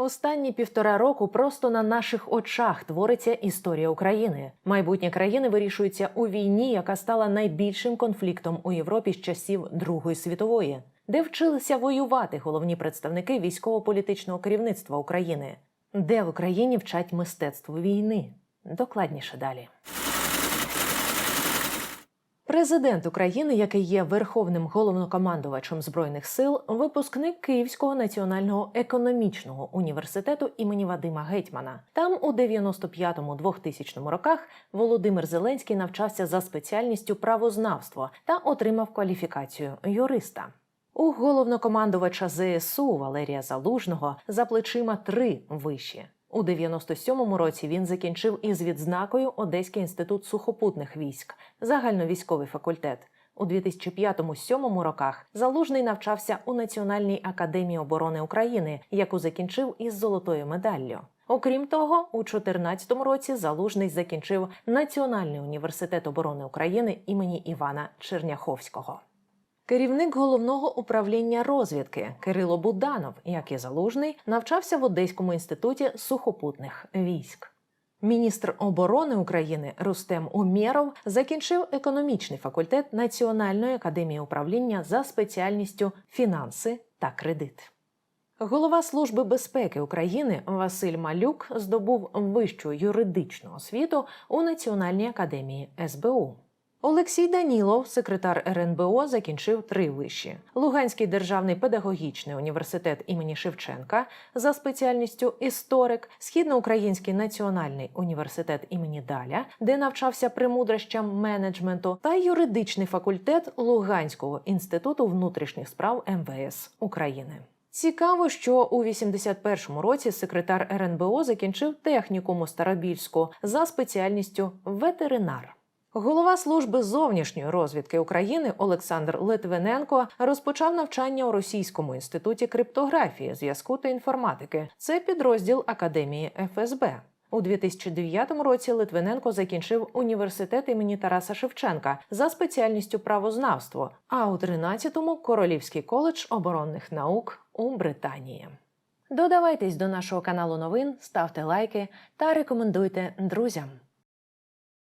Останні півтора року просто на наших очах твориться історія України. Майбутнє країни вирішується у війні, яка стала найбільшим конфліктом у Європі з часів Другої світової, де вчилися воювати головні представники військово-політичного керівництва України, де в Україні вчать мистецтву війни. Докладніше далі. Президент України, який є верховним головнокомандувачем збройних сил, випускник Київського національного економічного університету імені Вадима Гетьмана. Там у 95-2000 роках Володимир Зеленський навчався за спеціальністю правознавство та отримав кваліфікацію юриста. У головнокомандувача ЗСУ Валерія Залужного за плечима три виші. У 97-му році він закінчив із відзнакою Одеський інститут сухопутних військ, загальновійськовий факультет. У 2005-2007 роках Залужний навчався у Національній академії оборони України, яку закінчив із золотою медаллю. Окрім того, у 2014 році Залужний закінчив Національний університет оборони України імені Івана Черняховського. Керівник головного управління розвідки Кирило Буданов, як і залужний, навчався в Одеському інституті сухопутних військ. Міністр оборони України Рустем Умєров закінчив економічний факультет Національної академії управління за спеціальністю фінанси та кредит. Голова Служби безпеки України Василь Малюк здобув вищу юридичну освіту у Національній академії СБУ. Олексій Данілов, секретар РНБО, закінчив три виші: Луганський державний педагогічний університет імені Шевченка за спеціальністю історик, Східноукраїнський національний університет імені Даля, де навчався премудрощам менеджменту, та юридичний факультет Луганського інституту внутрішніх справ МВС України. Цікаво, що у 81-му році секретар РНБО закінчив технікуму Старобільську за спеціальністю ветеринар. Голова служби зовнішньої розвідки України Олександр Литвиненко розпочав навчання у Російському інституті криптографії, зв'язку та інформатики. Це підрозділ Академії ФСБ. У 2009 році Литвиненко закінчив університет імені Тараса Шевченка за спеціальністю правознавство, а у 13-му Королівський коледж оборонних наук у Британії. Додавайтесь до нашого каналу новин, ставте лайки та рекомендуйте друзям.